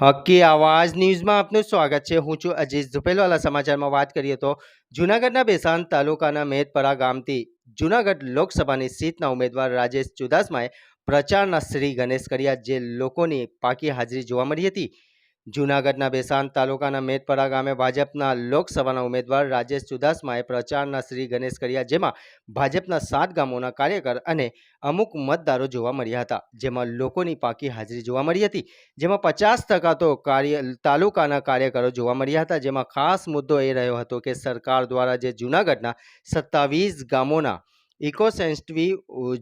હકી આવાજ ન્યૂઝમાં આપનું સ્વાગત છે. હું છું અજીત ઝુપેલવાલા સમાચારમાં વાત કરીએ તો જૂનાગઢના બેસાન તાલુકાના મેદપરા ગામથી જૂનાગઢ લોકસભાની સીટના ઉમેદવાર રાજેશ ચુડાસમાએ પ્રચારના શ્રી ગણેશ કર્યા, જે લોકોની પાકી હાજરી જોવા મળી હતી. જૂનાગઢના બેસાન તાલુકાના મેદપરા ગામે ભાજપના લોકસભાના ઉમેદવાર રાજેશ ચુડાસમાએ પ્રચારના શ્રી ગણેશ કર્યા, જેમાં ભાજપના સાત ગામોના કાર્યકર અને અમુક મતદારો જોવા મળ્યા હતા. જેમાં લોકોની પાકી હાજરી જોવા મળી હતી. જેમાં પચાસ ટકા તો કાર્ય, તાલુકાના કાર્યકરો જોવા મળ્યા હતા. જેમાં ખાસ મુદ્દો એ રહ્યો હતો કે સરકાર દ્વારા જે જૂનાગઢના સત્તાવીસ ગામોના ઇકો સેન્સિટિવ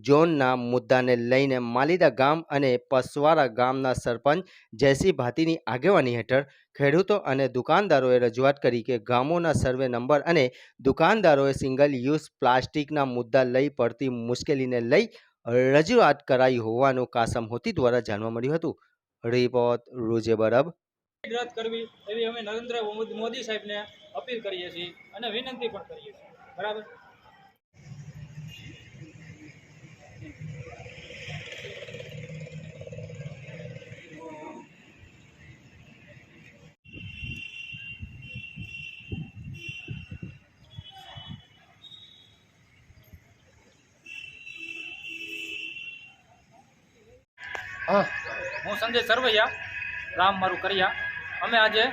ઝોનના મુદ્દાને લઈને માલીદા ગામ અને પસવારા ગામના સરપંચ જયસિંહ ભાતીની આગેવાની હેઠળ ખેડૂતો અને દુકાનદારોએ રજૂઆત કરી કે ગામોના સર્વે નંબર અને દુકાનદારોએ સિંગલ યુઝ પ્લાસ્ટિકના મુદ્દા લઈ પડતી મુશ્કેલીને લઈ રજૂઆત કરાઈ હોવાનું કાસમ હોતી દ્વારા જાણવા મળ્યું હતું. રિપોર્ટ રોજે બરબ રદ કરવી એવી અમે નરેન્દ્ર મોદી સાહેબને અપીલ કરીએ છીએ અને વિનંતી પણ કરીએ છીએ. બરાબર? હા. હું સંજય સરવૈયા, રામ મારું કરિયા. અમે આજે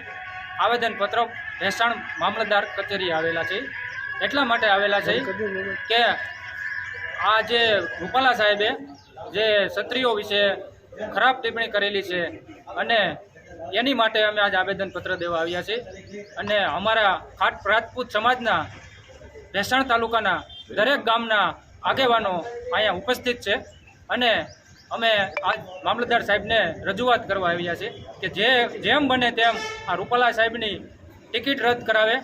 આવેદનપત્ર ભેસાણ મામલતદાર કચેરી આવેલા છે એટલા માટે આવેલા છે કે આ જે રૂપાલા સાહેબે જે ક્ષત્રિયો વિશે ખરાબ ટિપ્પણી કરેલી છે અને એની માટે અમે આજે આવેદનપત્ર દેવા આવ્યા છીએ. અને અમારા ખાટ રાજપૂત સમાજના ભેસાણ તાલુકાના દરેક ગામના આગેવાનો અહીંયા ઉપસ્થિત છે. અને અમે આજ મામલતદાર સાહેબને રજૂઆત કરવા આવ્યા છે કે જે જેમ બને તેમ આ રૂપાલા સાહેબની ટિકિટ રદ કરાવે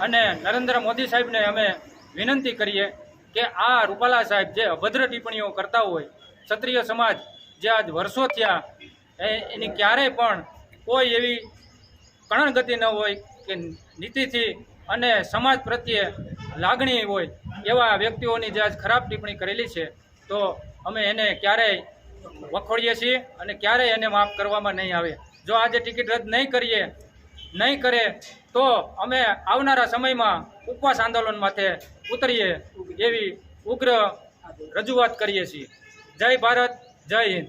અને નરેન્દ્ર મોદી સાહેબને અમે વિનંતી કરીએ કે આ રૂપાલા સાહેબ જે અભદ્ર ટિપ્પણીઓ કરતા હોય, ક્ષત્રિય સમાજ જે આજ વર્ષો થયા એની ક્યારેય પણ કોઈ એવી કણણગતિ ન હોય કે નીતિથી અને સમાજ પ્રત્યે લાગણી હોય એવા વ્યક્તિઓની જે આજ ખરાબ ટિપ્પણી કરેલી છે, તો અમે એને ક્યારેય વખોડીએ છીએ અને ક્યારેય એને માફ કરવામાં નહીં આવે. જો આજે ટિકિટ રદ નહીં કરીએ, નહીં કરે, તો અમે આવનારા સમયમાં ઉપવાસ આંદોલન માથે ઉતરીએ એવી ઉગ્ર રજૂઆત કરીએ છીએ. જય ભારત, જય હિન્દ.